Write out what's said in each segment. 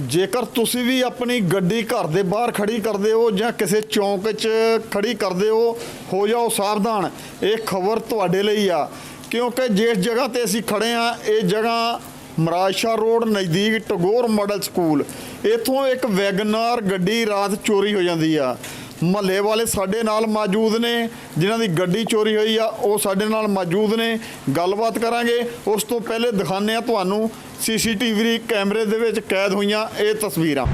ਜੇਕਰ ਤੁਸੀਂ ਵੀ ਆਪਣੀ ਗੱਡੀ ਘਰ ਦੇ ਬਾਹਰ ਖੜੀ ਕਰਦੇ ਹੋ ਜਾਂ ਕਿਸੇ ਚੌਂਕ 'ਚ ਖੜੀ ਕਰਦੇ ਹੋ ਹੋ ਜਾਓ ਸਾਵਧਾਨ। ਇਹ ਖਬਰ ਤੁਹਾਡੇ ਲਈ ਆ। ਕਿਉਂਕਿ ਜਿਸ ਜਗ੍ਹਾ ਤੇ ਅਸੀਂ ਖੜੇ ਆ, ਇਹ ਜਗ੍ਹਾ ਮਰਾਸ਼ਾ ਰੋਡ ਨਜ਼ਦੀਕ ਟਗੋਰ ਮਾਡਲ ਸਕੂਲ। ਇਥੋਂ ਇੱਕ ਵੈਗਨਾਰ ਗੱਡੀ ਰਾਤ ਚੋਰੀ ਹੋ ਜਾਂਦੀ ਆ। ਮਹੱਲੇ ਵਾਲੇ ਸਾਡੇ ਨਾਲ ਮੌਜੂਦ ਨੇ, ਜਿਨ੍ਹਾਂ ਦੀ ਗੱਡੀ ਚੋਰੀ ਹੋਈ ਆ, ਉਹ ਸਾਡੇ ਨਾਲ ਮੌਜੂਦ ਨੇ। ਗੱਲਬਾਤ ਕਰਾਂਗੇ। ਉਸ ਤੋਂ ਪਹਿਲੇ ਦਿਖਾਉਂਦੇ ਆ ਤੁਹਾਨੂੰ ਸੀਸੀਟੀਵੀ ਕੈਮਰੇ ਦੇ ਵਿੱਚ ਕੈਦ ਹੋਈਆਂ ਇਹ ਤਸਵੀਰਾਂ।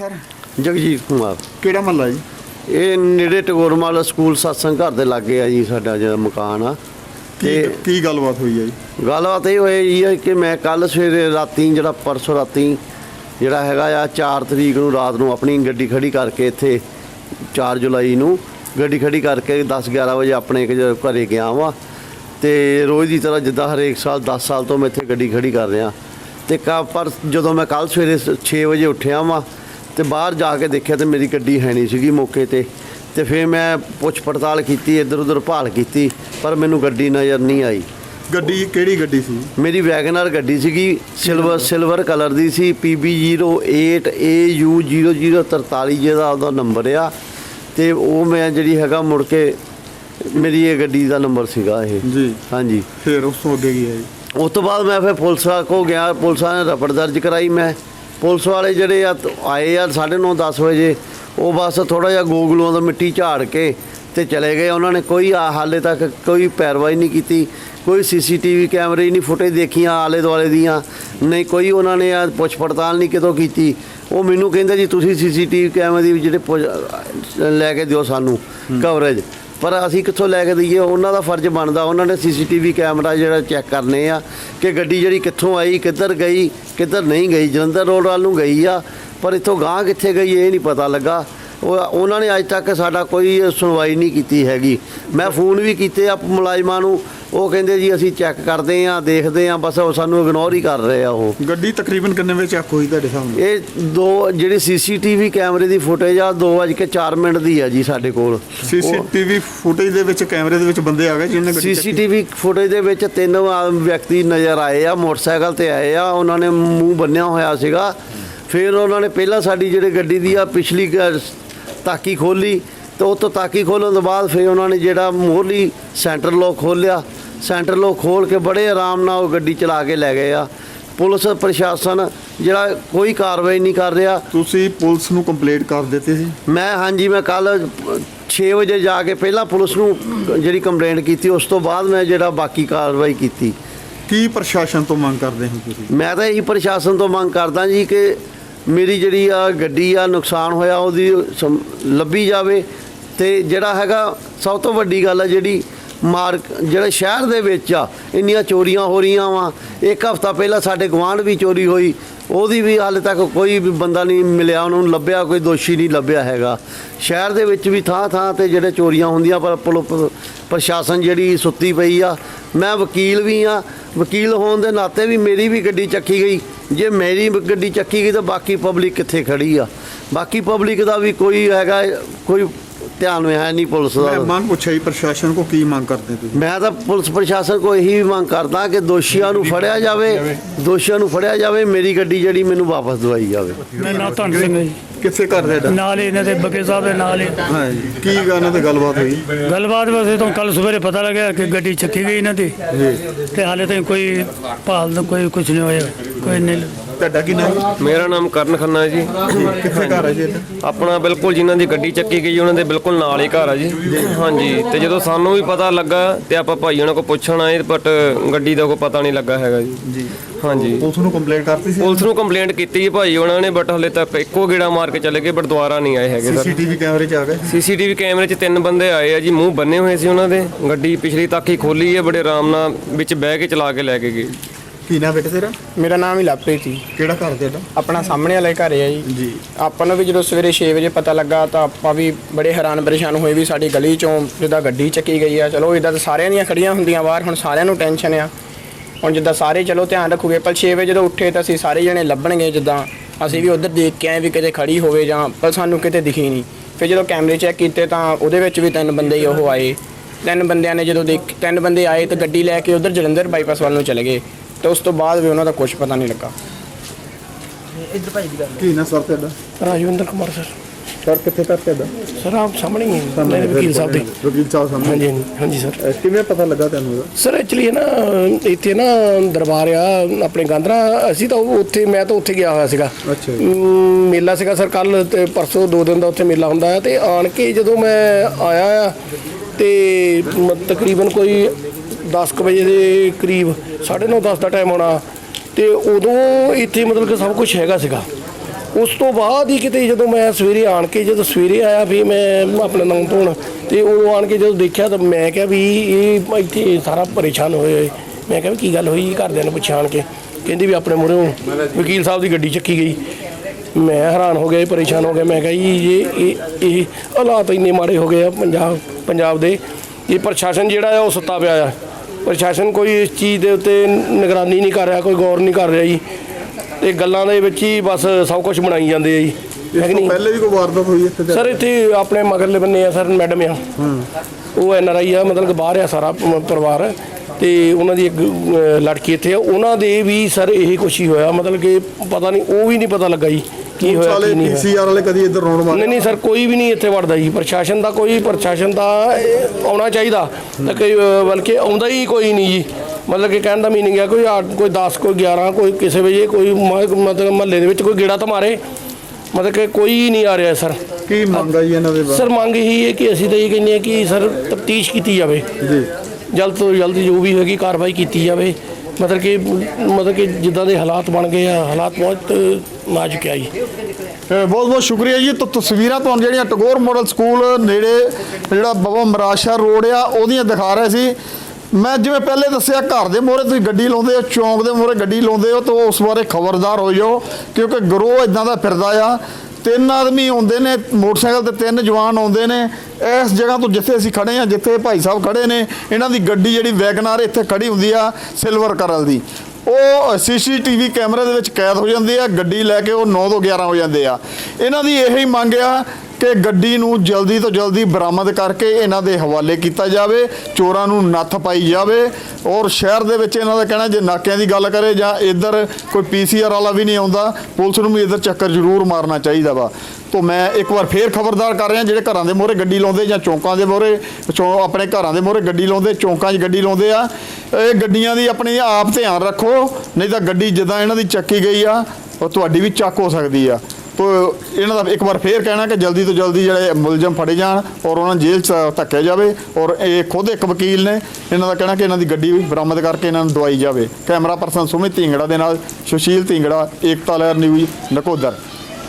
ਸਰ। ਜਗਜੀਤ ਕੁਮਾਰ। ਕਿਹੜਾ ਮਹੱਲਾ ਜੀ? ਇਹ ਨੇੜੇ ਟਗੋਰਮਾਲ ਸਕੂਲ ਸਤਸੰਗ ਘਰ ਦੇ ਲਾਗੇ ਆ ਜੀ ਸਾਡਾ ਜਿਹੜਾ ਮਕਾਨ ਆ। ਤੇ ਕੀ ਗੱਲਬਾਤ ਹੋਈ ਹੈ ਜੀ? ਗੱਲਬਾਤ ਇਹ ਹੋਈ ਜੀ ਕਿ ਮੈਂ ਕੱਲ ਸਵੇਰੇ ਰਾਤੀ ਜਿਹੜਾ ਪਰਸੋਂ ਰਾਤੀ ਜਿਹੜਾ ਹੈਗਾ ਆ 4 ਤਰੀਕ ਨੂੰ ਰਾਤ ਨੂੰ ਆਪਣੀ ਗੱਡੀ ਖੜੀ ਕਰਕੇ ਇੱਥੇ 4 ਜੁਲਾਈ ਨੂੰ ਗੱਡੀ ਖੜੀ ਕਰਕੇ 10 11 ਵਜੇ ਆਪਣੇ ਇੱਕ ਜ- ਘਰੇ ਗਿਆ ਵਾਂ। ਤੇ ਰੋਜ਼ ਦੀ ਤਰ੍ਹਾਂ ਜਿੱਦਾਂ ਹਰੇਕ ਸਾਲ 10 ਸਾਲ ਤੋਂ ਮੈਂ ਇੱਥੇ ਗੱਡੀ ਖੜੀ ਕਰ ਰਿਹਾ। ਤੇ ਕਾ ਪਰ ਜਦੋਂ ਮੈਂ ਕੱਲ ਸਵੇਰੇ 6 ਵਜੇ ਉੱਠਿਆ ਵਾਂ ਤੇ ਬਾਹਰ ਜਾ ਕੇ ਦੇਖਿਆ ਤੇ ਮੇਰੀ ਗੱਡੀ ਹੈ ਨਹੀਂ ਸੀਗੀ ਮੌਕੇ ਤੇ। ਤੇ ਫਿਰ ਮੈਂ ਪੁੱਛ ਪੜਤਾਲ ਕੀਤੀ ਇੱਧਰ ਉੱਧਰ ਭਾਲ ਕੀਤੀ ਪਰ ਮੈਨੂੰ ਗੱਡੀ ਨਜ਼ਰ ਨਹੀਂ ਆਈ। ਗੱਡੀ ਕਿਹੜੀ ਗੱਡੀ ਸੀ? ਮੇਰੀ ਵੈਗਨਰ ਗੱਡੀ ਸੀਗੀ ਸਿਲਵਰ ਸਿਲਵਰ ਕਲਰ ਦੀ ਸੀ PB08AU0043 ਜਿਹਦਾ ਉਹਦਾ ਨੰਬਰ ਆ। ਤੇ ਉਹ ਮੈਂ ਜਿਹੜੀ ਹੈਗਾ ਮੁੜ ਕੇ ਮੇਰੀ ਇਹ ਗੱਡੀ ਦਾ ਨੰਬਰ ਸੀਗਾ ਇਹ। ਜੀ। ਹਾਂਜੀ। ਫਿਰ ਉਸ ਤੋਂ ਅੱਗੇ ਕੀ ਹੈ ਜੀ ਉਸ ਤੋਂ ਬਾਅਦ ਮੈਂ ਫਿਰ ਪੁਲਿਸ ਕੋ ਗਿਆ ਪੁਲਿਸਾਂ ਨੇ ਰਪੜ ਦਰਜ ਕਰਾਈ ਮੈਂ। ਪੁਲਿਸ ਵਾਲੇ ਜਿਹੜੇ ਆ ਆਏ ਆ 9:30 10 ਵਜੇ ਉਹ ਬਸ ਥੋੜਾ ਜਿਹਾ ਗੋਗਲੋਂ ਦਾ ਮਿੱਟੀ ਝਾੜ ਕੇ ਤੇ ਚਲੇ ਗਏ। ਉਹਨਾਂ ਨੇ ਕੋਈ ਹਾਲੇ ਤੱਕ ਕੋਈ ਪੈਰਵਾਈ ਨਹੀਂ ਕੀਤੀ ਕੋਈ ਸੀਸੀਟੀਵੀ ਕੈਮਰੇ ਨਹੀਂ ਫੁਟੇਜ ਦੇਖੀਆਂ ਆਲੇ ਦੁਆਲੇ ਦੀਆਂ ਨਹੀਂ ਕੋਈ ਉਹਨਾਂ ਨੇ ਆ ਪੁੱਛ ਪੜਤਾਲ ਨਹੀਂ ਕਿਤੋਂ ਕੀਤੀ। ਉਹ ਮੈਨੂੰ ਕਹਿੰਦੇ ਜੀ ਤੁਸੀਂ ਸੀਸੀਟੀਵੀ ਕੈਮਰੇ ਦੀ ਜਿਹੜੇ ਲੈ ਕੇ ਦਿਓ ਸਾਨੂੰ ਕਵਰੇਜ। ਪਰ ਅਸੀਂ ਕਿੱਥੋਂ ਲੈ ਕੇ ਦਈਏ? ਉਹਨਾਂ ਦਾ ਫਰਜ਼ ਬਣਦਾ, ਉਹਨਾਂ ਨੇ ਸੀਸੀਟੀਵੀ ਕੈਮਰਾ ਜਿਹੜਾ ਚੈੱਕ ਕਰਨੇ ਆ ਕਿ ਗੱਡੀ ਜਿਹੜੀ ਕਿੱਥੋਂ ਆਈ, ਕਿੱਧਰ ਗਈ, ਕਿੱਧਰ ਨਹੀਂ ਗਈ, ਜਲੰਧਰ ਰੋਡ ਵੱਲ ਨੂੰ ਗਈ ਆ, ਪਰ ਇੱਥੋਂ ਗਾਂ ਕਿੱਥੇ ਗਈ ਇਹ ਨਹੀਂ ਪਤਾ ਲੱਗਾ। ਉਹ ਉਹਨਾਂ ਨੇ ਅੱਜ ਤੱਕ ਸਾਡਾ ਕੋਈ ਸੁਣਵਾਈ ਨਹੀਂ ਕੀਤੀ ਹੈਗੀ। ਮੈਂ ਫੋਨ ਵੀ ਕੀਤੇ ਆ ਮੁਲਾਜ਼ਮਾਂ ਨੂੰ ਉਹ ਕਹਿੰਦੇ ਜੀ ਅਸੀਂ ਚੈੱਕ ਕਰਦੇ ਆ ਦੇਖਦੇ ਆ ਬਸ ਉਹ ਸਾਨੂੰ ਇਗਨੋਰ ਹੀ ਕਰ ਰਹੇ ਆ ਉਹ। ਗੱਡੀ ਤਕਰੀਬਨ ਕਿੰਨੇ ਵਜੇ ਚੱਕ ਹੋਈ ਤੁਹਾਡੇ ਸਾਹਮਣੇ? ਇਹ ਦੋ ਜਿਹੜੀ ਸੀਸੀਟੀਵੀ ਕੈਮਰੇ ਦੀ ਫੁਟੇਜ ਆ 2:04 ਮਿੰਟ ਦੀ ਆ ਜੀ ਸਾਡੇ ਕੋਲ। ਸੀਸੀਟੀਵੀ ਫੁਟੇਜ ਦੇ ਵਿੱਚ ਕੈਮਰੇ ਦੇ ਵਿੱਚ ਬੰਦੇ ਆ ਗਏ ਜਿਹਨੇ ਗੱਡੀ ਚੱਕੀ? ਸੀਸੀਟੀਵੀ ਫੁਟੇਜ ਦੇ ਵਿੱਚ ਤਿੰਨ ਵਿਅਕਤੀ ਨਜ਼ਰ ਆਏ ਆ ਮੋਟਰਸਾਈਕਲ ਤੇ ਆਏ ਆ ਉਹਨਾਂ ਨੇ ਮੂੰਹ ਬੰਨਿਆ ਹੋਇਆ ਸੀਗਾ। ਫਿਰ ਉਹਨਾਂ ਨੇ ਪਹਿਲਾਂ ਸਾਡੀ ਜਿਹੜੇ ਗੱਡੀ ਦੀ ਆ ਪਿਛਲੀ ਤਾਕੀ ਖੋਲੀ ਤੇ ਉਹ ਤੋਂ ਤਾਕੀ ਖੋਲਣ ਤੋਂ ਬਾਅਦ ਫਿਰ ਉਹਨਾਂ ਨੇ ਜਿਹੜਾ ਮੋਹਰਲੀ ਸੈਂਟਰ ਲੋਕ ਖੋਲਿਆ ਸੈਂਟਰ ਲੋਕ ਖੋਲ ਕੇ ਬੜੇ ਆਰਾਮ ਨਾਲ ਉਹ ਗੱਡੀ ਚਲਾ ਕੇ ਲੈ ਗਏ ਆ। ਪੁਲਿਸ ਪ੍ਰਸ਼ਾਸਨ ਜਿਹੜਾ ਕੋਈ ਕਾਰਵਾਈ ਨਹੀਂ ਕਰ ਰਿਹਾ। ਤੁਸੀਂ ਪੁਲਿਸ ਨੂੰ ਕੰਪਲੇਂਟ ਕਰ ਦਿੱਤੀ ਸੀ? ਮੈਂ ਹਾਂਜੀ ਮੈਂ ਕੱਲ 6 ਵਜੇ ਜਾ ਕੇ ਪਹਿਲਾਂ ਪੁਲਿਸ ਨੂੰ ਜਿਹੜੀ ਕੰਪਲੇਂਟ ਕੀਤੀ ਉਸ ਤੋਂ ਬਾਅਦ ਮੈਂ ਜਿਹੜਾ ਬਾਕੀ ਕਾਰਵਾਈ ਕੀਤੀ। ਕੀ ਪ੍ਰਸ਼ਾਸਨ ਤੋਂ ਮੰਗ ਕਰਦੇ ਹੋ ਤੁਸੀਂ? ਮੈਂ ਤਾਂ ਇਹੀ ਪ੍ਰਸ਼ਾਸਨ ਤੋਂ ਮੰਗ ਕਰਦਾ ਜੀ ਕਿ ਮੇਰੀ ਜਿਹੜੀ ਆ ਗੱਡੀ ਆ ਨੁਕਸਾਨ ਹੋਇਆ ਉਹਦੀ ਲੱਭੀ ਜਾਵੇ ਤੇ ਜਿਹੜਾ ਹੈਗਾ ਸਭ ਤੋਂ ਵੱਡੀ ਗੱਲ ਆ ਜਿਹੜੀ ਮਾਰ ਜਿਹੜੇ ਸ਼ਹਿਰ ਦੇ ਵਿੱਚ ਆ, ਇੰਨੀਆਂ ਚੋਰੀਆਂ ਹੋ ਰਹੀਆਂ ਵਾ। ਇੱਕ ਹਫ਼ਤਾ ਪਹਿਲਾਂ ਸਾਡੇ ਗਵਾਂਢ ਵੀ ਚੋਰੀ ਹੋਈ। ਉਹਦੀ ਵੀ ਹਾਲੇ ਤੱਕ ਕੋਈ ਵੀ ਬੰਦਾ ਨਹੀਂ ਮਿਲਿਆ, ਉਹਨਾਂ ਨੂੰ ਲੱਭਿਆ, ਕੋਈ ਦੋਸ਼ੀ ਨਹੀਂ ਲੱਭਿਆ ਹੈਗਾ। ਸ਼ਹਿਰ ਦੇ ਵਿੱਚ ਵੀ ਥਾਂ ਥਾਂ ਤੇ ਜਿਹੜੇ ਚੋਰੀਆਂ ਹੁੰਦੀਆਂ, ਪਰ ਪੁਲ- ਪ੍ਰਸ਼ਾਸਨ ਜਿਹੜੀ ਸੁੱਤੀ ਪਈ ਆ। ਮੈਂ ਵਕੀਲ ਵੀ ਆ। ਵਕੀਲ ਹੋਣ ਦੇ ਨਾਤੇ ਵੀ ਮੇਰੀ ਵੀ ਗੱਡੀ ਚੱਕੀ ਗਈ। ਜੇ ਮੇਰੀ ਗੱਡੀ ਚੱਕੀ ਗਈ ਤਾਂ ਬਾਕੀ ਪਬਲਿਕ ਕਿੱਥੇ ਖੜੀ ਆ? ਬਾਕੀ ਪਬਲਿਕ ਦਾ ਵੀ ਕੋਈ ਹੈਗਾ, ਕੋਈ ਧਿਆਨ ਵਿੱਚ ਹੈ ਨਹੀਂ ਪੁਲਿਸ ਮੈਂ ਦਾ ਮੰਗ ਪੁੱਛਿਆ ਜੀ ਪ੍ਰਸ਼ਾਸਨ ਕੋ ਕੀ ਮੰਗ ਕਰਦੇ ਤੁਸੀਂ? ਮੈਂ ਤਾਂ ਪੁਲਿਸ ਪ੍ਰਸ਼ਾਸਨ ਕੋ ਇਹੀ ਮੰਗ ਕਰਦਾ ਕਿ ਦੋਸ਼ੀਆਂ ਨੂੰ ਫੜਿਆ ਜਾਵੇ ਦੋਸ਼ੀਆਂ ਨੂੰ ਫੜਿਆ ਜਾਵੇ ਮੇਰੀ ਗੱਡੀ ਜਿਹੜੀ ਮੈਨੂੰ ਵਾਪਸ ਦਵਾਈ ਜਾਵੇ। ਮੇਰਾ ਨਾਮ ਧੰਨ ਸਿੰਘ ਹੈ ਜੀ। ਕਿੱਥੇ ਘਰ ਤੁਹਾਡਾ? ਨਾਲ ਹੀ ਇਹਨਾਂ ਦੇ ਬੱਗੇ ਸਾਹਿਬ ਦੇ ਨਾਲ ਹੀ। ਹਾਂ ਜੀ ਕੀ ਗਾਣਾ ਤੇ ਗੱਲਬਾਤ ਹੋਈ? ਗੱਲਬਾਤ ਵਸੇ ਤੋਂ ਕੱਲ ਸਵੇਰੇ ਪਤਾ ਲੱਗਿਆ ਕਿ ਗੱਡੀ ਚੱਕੀ ਗਈ ਇਹਨਾਂ ਦੀ। ਤੇ ਹਾਲੇ ਤਾਈਂ ਕੋਈ ਭਾਲ ਦਾ ਕੋਈ ਕੁਝ ਨਹੀਂ ਹੋਇਆ। ਕੋਈ ਨਹੀਂ। ਤੁਹਾਡਾ ਕੀ ਨਾਮ? ਮੇਰਾ ਨਾਮ ਕਰਨ ਖੰਨਾ ਹੈ ਜੀ। ਕਿੱਥੇ ਘਰ ਹੈ ਜੀ ਇਹਦਾ? ਆਪਣਾ ਬਿਲਕੁਲ ਜਿਨ੍ਹਾਂ ਦੀ ਗੱਡੀ ਚੱਕੀ ਗਈ ਉਹਨਾਂ ਦੇ ਬਿਲਕੁਲ ਨਾਲ ਹੀ ਘਰ ਆ ਜੀ। ਹਾਂਜੀ ਤੇ ਜਦੋਂ ਸਾਨੂੰ ਵੀ ਪਤਾ ਲੱਗਾ ਤੇ ਆਪਾਂ ਭਾਈ ਉਹਨਾਂ ਕੋਲ ਪੁੱਛਣ ਆਏ ਬਟ ਗੱਡੀ ਦਾ ਕੋਈ ਪਤਾ ਨਹੀਂ ਲੱਗਾ ਹੈਗਾ ਜੀ। ਜੀ। ਹਾਂਜੀ। ਪੁਲਿਸ ਨੂੰ ਕੰਪਲੇਂਟ ਕਰਤੀ ਸੀ? ਪੁਲਿਸ ਨੂੰ ਕੰਪਲੇਂਟ ਕੀਤੀ ਜੀ ਭਾਈ ਉਹਨਾਂ ਨੇ ਬਟ ਹਲੇ ਤੱਕ ਇੱਕੋ ਗੇੜਾ ਮਾਰ ਕੇ ਚਲੇ ਗਏ ਬਟ ਦੁਬਾਰਾ ਨਹੀਂ ਆਏ ਹੈਗੇ ਸਰ। ਸੀਸੀਟੀਵੀ ਕੈਮਰੇ 'ਚ ਆ ਗਏ? ਸੀਸੀਟੀਵੀ ਕੈਮਰੇ 'ਚ ਤਿੰਨ ਬੰਦੇ ਆਏ ਆ ਜੀ ਮੂੰਹ ਬੰਨੇ ਹੋਏ ਸੀ ਉਹਨਾਂ ਦੇ। ਗੱਡੀ ਪਿਛਲੀ ਤੱਕ ਹੀ ਖੋਲੀ ਹੈ ਬੜੇ ਆਰਾਮ ਨਾਲ ਵਿੱਚ ਬਹਿ ਕੇ ਚਲਾ ਕੇ ਲੈ ਕੇ ਗਏ। ਕੀ ਨਾਮ ਬੇਟੇ ਤੇਰਾ? ਮੇਰਾ ਨਾਮ ਹੀ ਲਾਪ੍ਰੀਤ ਸੀ ਕਿਹੜਾ ਘਰ ਤੁਹਾਡਾ ਆਪਣਾ ਸਾਹਮਣੇ ਵਾਲੇ ਘਰ ਹੈ ਜੀ। ਜੀ। ਆਪਾਂ ਨੂੰ ਵੀ ਜਦੋਂ ਸਵੇਰੇ 6 ਵਜੇ ਪਤਾ ਲੱਗਾ ਤਾਂ ਆਪਾਂ ਵੀ ਬੜੇ ਹੈਰਾਨ ਪਰੇਸ਼ਾਨ ਹੋਏ ਵੀ ਸਾਡੀ ਗਲੀ ਚੋਂ ਜਿੱਦਾਂ ਗੱਡੀ ਚੱਕੀ ਗਈ ਆ। ਚਲੋ ਇਦਾਂ ਤਾਂ ਸਾਰਿਆਂ ਦੀਆਂ ਖੜੀਆਂ ਹੁੰਦੀਆਂ ਬਾਹਰ ਹੁਣ ਸਾਰਿਆਂ ਨੂੰ ਟੈਨਸ਼ਨ ਆ। ਹੁਣ ਜਿੱਦਾਂ ਸਾਰੇ ਚਲੋ ਧਿਆਨ ਰੱਖੂਗੇ ਪਰ 6 ਵਜੇ ਜਦੋਂ ਉੱਠੇ ਤਾਂ ਅਸੀਂ ਸਾਰੇ ਜਣੇ ਲੱਭਣਗੇ ਜਿੱਦਾਂ। ਅਸੀਂ ਵੀ ਉਧਰ ਦੇਖ ਕੇ ਆਏ ਵੀ ਕਿਤੇ ਖੜੀ ਹੋਵੇ ਜਾਂ ਪਰ ਸਾਨੂੰ ਕਿਤੇ ਦਿਖੀ ਨਹੀਂ। ਫਿਰ ਜਦੋਂ ਕੈਮਰੇ ਚੈੱਕ ਕੀਤੇ ਤਾਂ ਉਹਦੇ ਵਿੱਚ ਵੀ ਤਿੰਨ ਬੰਦੇ ਹੀ ਉਹ ਆਏ। ਤਿੰਨ ਬੰਦਿਆਂ ਨੇ ਜਦੋਂ ਦੇਖ ਤਿੰਨ ਬੰਦੇ ਆਏ ਤਾਂ ਗੱਡੀ ਲੈ ਕੇ ਉਧਰ ਜਲੰਧਰ ਬਾਈਪਾਸ ਵੱਲ ਨੂੰ ਚਲੇ ਗਏ। ਤੇ ਉਸ ਤੋਂ ਬਾਅਦ ਵੀ ਉਹਨਾਂ ਦਾ ਕੁਝ ਪਤਾ ਨਹੀਂ ਲੱਗਾ। ਕੀ ਨਾ ਸਰ ਤੁਹਾਡਾ? ਰਾਜਵਿੰਦਰ ਕੁਮਾਰ ਸਰ। ਸਰ ਕਿੱਥੇ ਘਰ ਤੁਹਾਡਾ? ਸਰ ਆਪ ਸਾਹਮਣੇ ਹੀ ਹੈ। ਮੇਰੇ ਵਕੀਲ ਸਾਹਿਬ ਦੇ। ਵਕੀਲ ਸਾਹਿਬ ਸਾਹਮਣੇ। ਹਾਂਜੀ ਹਾਂਜੀ ਹਾਂਜੀ ਸਰ। ਕਿਵੇਂ ਪਤਾ ਲੱਗਾ ਤੁਹਾਨੂੰ ਇਹਦਾ? ਸਰ ਐਕਚੁਅਲੀ ਨਾ ਇੱਥੇ ਨਾ ਦਰਬਾਰ ਆ ਆਪਣੇ ਗਾਂਧਰਾ। ਅਸੀਂ ਤਾਂ ਉਹ ਉੱਥੇ ਮੈਂ ਤਾਂ ਉੱਥੇ ਗਿਆ ਹੋਇਆ ਸੀਗਾ। ਅੱਛਾ ਮੇਲਾ ਸੀਗਾ ਸਰ ਕੱਲ ਤੇ ਪਰਸੋਂ ਦੋ ਦਿਨ ਦਾ ਉੱਥੇ ਮੇਲਾ ਹੁੰਦਾ ਹੈ। ਤੇ ਆਣ ਕੇ ਜਦੋਂ ਮੈਂ ਆਇਆ ਆ ਤੇ ਤਕਰੀਬਨ ਕੋਈ 10 ਕੁ ਵਜੇ ਦੇ ਕਰੀਬ 9:30 10 ਦਾ ਟਾਈਮ ਹੋਣਾ ਤੇ ਉਦੋਂ ਇੱਥੇ ਮਤਲਬ ਕਿ ਸਭ ਕੁਝ ਹੈਗਾ ਸੀਗਾ। ਉਸ ਤੋਂ ਬਾਅਦ ਹੀ ਕਿਤੇ ਜਦੋਂ ਮੈਂ ਸਵੇਰੇ ਆਣ ਕੇ, ਜਦੋਂ ਸਵੇਰੇ ਆਇਆ ਵੀ ਮੈਂ ਆਪਣਾ ਨਾਮ ਧੋਣ ਤੇ ਉਹ ਆਣ ਕੇ ਜਦੋਂ ਦੇਖਿਆ ਤਾਂ ਮੈਂ ਕਿਹਾ ਵੀ ਇਹ ਇੱਥੇ ਸਾਰਾ ਪਰੇਸ਼ਾਨ ਹੋਏ ਹੋਏ। ਮੈਂ ਕਿਹਾ ਵੀ ਕੀ ਗੱਲ ਹੋਈ? ਘਰਦਿਆਂ ਨੂੰ ਪੁੱਛਾਣ ਕੇ। ਕਹਿੰਦੇ ਵੀ ਆਪਣੇ ਮੂਹਰੋਂ ਵਕੀਲ ਸਾਹਿਬ ਦੀ ਗੱਡੀ ਚੱਕੀ ਗਈ। ਮੈਂ ਹੈਰਾਨ ਹੋ ਗਿਆ, ਪਰੇਸ਼ਾਨ ਹੋ ਗਿਆ। ਮੈਂ ਕਿਹਾ ਜੀ, ਇਹ ਇਹ ਇਹ ਹਾਲਾਤ ਇੰਨੇ ਮਾੜੇ ਹੋ ਗਏ ਆ ਪੰਜਾਬ ਪੰਜਾਬ ਦੇ। ਇਹ ਪ੍ਰਸ਼ਾਸਨ ਜਿਹੜਾ ਆ, ਉਹ ਸੁੱਤਾ ਪਿਆ ਆ। ਪ੍ਰਸ਼ਾਸਨ ਕੋਈ ਇਸ ਚੀਜ਼ ਦੇ ਉੱਤੇ ਨਿਗਰਾਨੀ ਨਹੀਂ ਕਰ ਰਿਹਾ ਕੋਈ ਗੌਰ ਨਹੀਂ ਕਰ ਰਿਹਾ ਜੀ। ਇਹ ਗੱਲਾਂ ਦੇ ਵਿੱਚ ਹੀ ਬਸ ਸਭ ਕੁਝ ਬਣਾਈ ਜਾਂਦੇ ਆ ਜੀ। ਇਸ ਤੋਂ ਪਹਿਲੇ ਵੀ ਕੋਈ ਵਾਰਦਾਤ ਹੋਈ ਇੱਥੇ ਸਰ ਇੱਥੇ ਆਪਣੇ ਮਗਰਲੇ ਬੰਨੇ ਆ ਸਰ ਮੈਡਮ ਆ। ਉਹ ਐਨ ਆਰ ਆਈ ਆ ਮਤਲਬ ਕਿ ਬਾਹਰ ਆ ਸਾਰਾ ਪਰਿਵਾਰ। ਤੇ ਉਹਨਾਂ ਦੀ ਇੱਕ ਲੜਕੀ ਇੱਥੇ ਆ। ਉਹਨਾਂ ਦੇ ਵੀ ਸਰ ਇਹੀ ਕੁਛ ਹੀ ਹੋਇਆ। ਮਤਲਬ ਕਿ ਪਤਾ ਨਹੀਂ ਉਹ ਵੀ ਨਹੀਂ ਪਤਾ ਲੱਗਾ ਜੀ। ਕੀ ਹੋਇਆ ਕੀ ਨਹੀਂ ਹੋਇਆ? ਪੀਸੀਆਰ ਵਾਲੇ ਕਦੀ ਇੱਧਰ ਰੌਣ ਮਾਰ? ਨਹੀਂ ਨਹੀਂ ਸਰ ਕੋਈ ਵੀ ਨਹੀਂ ਇੱਥੇ ਵੜਦਾ ਜੀ। ਪ੍ਰਸ਼ਾਸਨ ਦਾ ਕੋਈ ਪ੍ਰਸ਼ਾਸਨ ਦਾ ਇਹ, ਆਉਣਾ ਚਾਹੀਦਾ। ਤਾਂ ਕੋਈ ਬਲਕਿ ਆਉਂਦਾ ਹੀ ਕੋਈ ਨਹੀਂ ਜੀ। ਮਤਲਬ ਕਿ ਕਹਿਣ ਦਾ ਮੀਨਿੰਗ ਹੈ ਕੋਈ ਅੱਠ, ਕੋਈ 10 ਕੋਈ 11 ਕੋਈ ਕਿਸੇ ਵਜੇ ਕੋਈ ਮ- ਮਤਲਬ ਮਹੱਲੇ ਦੇ ਵਿੱਚ ਕੋਈ ਗੇੜਾ ਤਾਂ ਮਾਰੇ। ਮਤਲਬ ਕਿ ਕੋਈ ਨਹੀਂ ਆ ਰਿਹਾ ਸਰ। ਕੀ ਮੰਗ ਆ ਜੀ ਇਹਨਾਂ ਦੇ ਬਾਰੇ? ਸਰ ਮੰਗ ਇਹੀ ਹੈ ਕਿ ਅਸੀਂ ਤਾਂ ਇਹ ਕਹਿੰਦੇ ਹਾਂ ਕਿ ਸਰ ਤਫਤੀਸ਼ ਕੀਤੀ ਜਾਵੇ। ਜੀ। ਜਲਦ ਤੋਂ ਜਲਦ ਜੋ ਵੀ ਹੈਗੀ ਕਾਰਵਾਈ ਕੀਤੀ ਜਾਵੇ। ਮਤਲਬ ਕਿ ਮਤਲਬ ਕਿ ਜਿੱਦਾਂ ਦੇ ਹਾਲਾਤ ਬਣ ਗਏ ਆ ਹਾਲਾਤ ਬਹੁਤ ਨਾਜ਼ੁਕ ਚੁੱਕਿਆ ਜੀ ਬਹੁਤ ਬਹੁਤ ਸ਼ੁਕਰੀਆ ਜੀ। ਤਾਂ ਤਸਵੀਰਾਂ ਤੁਹਾਨੂੰ ਜਿਹੜੀਆਂ ਟਗੋਰ ਮਾਡਲ ਸਕੂਲ ਨੇੜੇ ਜਿਹੜਾ ਬਾਬਾ ਮਰਾਸ਼ਾ ਰੋਡ ਆ, ਉਹਦੀਆਂ ਦਿਖਾ ਰਹੇ ਸੀ। ਮੈਂ ਜਿਵੇਂ ਪਹਿਲੇ ਦੱਸਿਆ, ਘਰ ਦੇ ਮੋਹਰੇ ਤੁਸੀਂ ਗੱਡੀ ਲਾਉਂਦੇ ਹੋ, ਚੌਂਕ ਦੇ ਮੋਹਰੇ ਗੱਡੀ ਲਾਉਂਦੇ ਹੋ, ਤਾਂ ਉਸ ਬਾਰੇ ਖਬਰਦਾਰ ਹੋ ਜਾਓ, ਕਿਉਂਕਿ ਗਰੋਹ ਇਦਾਂ ਦਾ ਫਿਰਦਾ ਆ। ਤਿੰਨ ਆਦਮੀ ਆਉਂਦੇ ਨੇ, ਮੋਟਰਸਾਈਕਲ ਤੇ ਤਿੰਨ ਜਵਾਨ ਆਉਂਦੇ ਨੇ। ਇਸ ਜਗ੍ਹਾ ਤੋਂ ਜਿੱਥੇ ਅਸੀਂ ਖੜੇ ਆ ਜਿੱਥੇ ਭਾਈ ਸਾਹਿਬ ਖੜੇ ਨੇ, ਇਹਨਾਂ ਦੀ ਗੱਡੀ ਜਿਹੜੀ ਵੈਗਨਾਰ ਇੱਥੇ ਖੜੀ ਹੁੰਦੀ ਆ, ਸਿਲਵਰ ਕਰਲ ਦੀ। ਉਹ ਸੀਸੀਟੀਵੀ ਕੈਮਰੇ ਦੇ ਵਿੱਚ ਕੈਦ ਹੋ ਜਾਂਦੇ ਆ, ਗੱਡੀ ਲੈ ਕੇ ਉਹ 9 ਤੋਂ 11 ਹੋ ਜਾਂਦੇ ਆ। ਇਹਨਾਂ ਦੀ ਇਹੀ ਮੰਗ ਆ ਕਿ ਗੱਡੀ ਨੂੰ ਜਲਦੀ ਤੋਂ ਜਲਦੀ ਬਰਾਮਦ ਕਰਕੇ ਇਹਨਾਂ ਦੇ ਹਵਾਲੇ ਕੀਤਾ ਜਾਵੇ, ਚੋਰਾਂ ਨੂੰ ਨੱਥ ਪਾਈ ਜਾਵੇ ਔਰ ਸ਼ਹਿਰ ਦੇ ਵਿੱਚ ਇਹਨਾਂ ਦਾ ਕਹਿਣਾ ਜੇ ਨਾਕਿਆਂ ਦੀ ਗੱਲ ਕਰੇ ਜਾਂ ਇੱਧਰ ਕੋਈ ਪੀਸੀਆਰ ਵਾਲਾ ਵੀ ਨਹੀਂ ਆਉਂਦਾ, ਪੁਲਿਸ ਨੂੰ ਵੀ ਇੱਧਰ ਚੱਕਰ ਜ਼ਰੂਰ ਮਾਰਨਾ ਚਾਹੀਦਾ ਵਾ। ਤੋਂ ਮੈਂ ਇੱਕ ਵਾਰ ਫੇਰ ਖਬਰਦਾਰ ਕਰ ਰਿਹਾ ਜਿਹੜੇ ਘਰਾਂ ਦੇ ਮੋਹਰੇ ਗੱਡੀ ਲਾਉਂਦੇ ਜਾਂ ਚੌਂਕਾਂ ਦੇ ਮੋਹਰੇ, ਚੌਂ ਆਪਣੇ ਘਰਾਂ ਦੇ ਮੋਹਰੇ ਗੱਡੀ ਲਾਉਂਦੇ, ਚੌਂਕਾਂ 'ਚ ਗੱਡੀ ਲਾਉਂਦੇ ਆ, ਇਹ ਗੱਡੀਆਂ ਦੀ ਆਪਣੀ ਆਪ ਧਿਆਨ ਰੱਖੋ, ਨਹੀਂ ਤਾਂ ਗੱਡੀ ਜਿੱਦਾਂ ਇਹਨਾਂ ਦੀ ਚੱਕੀ ਗਈ ਆ, ਉਹ ਤੁਹਾਡੀ ਵੀ ਚੱਕ ਹੋ ਸਕਦੀ ਆ। ਤੋ ਇਹਨਾਂ ਦਾ ਇੱਕ ਵਾਰ ਫੇਰ ਕਹਿਣਾ ਕਿ ਜਲਦੀ ਤੋਂ ਜਲਦੀ ਜਿਹੜੇ ਮੁਲਜ਼ਮ ਫੜੇ ਜਾਣ ਔਰ ਉਹਨਾਂ ਨੂੰ ਜੇਲ੍ਹ 'ਚ ਧੱਕਿਆ ਜਾਵੇ ਔਰ ਇਹ ਖੁਦ ਇੱਕ ਵਕੀਲ ਨੇ, ਇਹਨਾਂ ਦਾ ਕਹਿਣਾ ਕਿ ਇਹਨਾਂ ਦੀ ਗੱਡੀ ਵੀ ਬਰਾਮਦ ਕਰਕੇ ਇਹਨਾਂ ਨੂੰ ਦਵਾਈ ਜਾਵੇ। ਕੈਮਰਾ ਪਰਸਨ ਸੁਮਿਤ ਢਿੰਗੜਾ ਦੇ ਨਾਲ ਸੁਸ਼ੀਲ ਢਿੰਗੜਾ, ਏਕਤਾ ਲਹਿਰ ਨਿਊਜ਼ ਨਕੋਦਰ।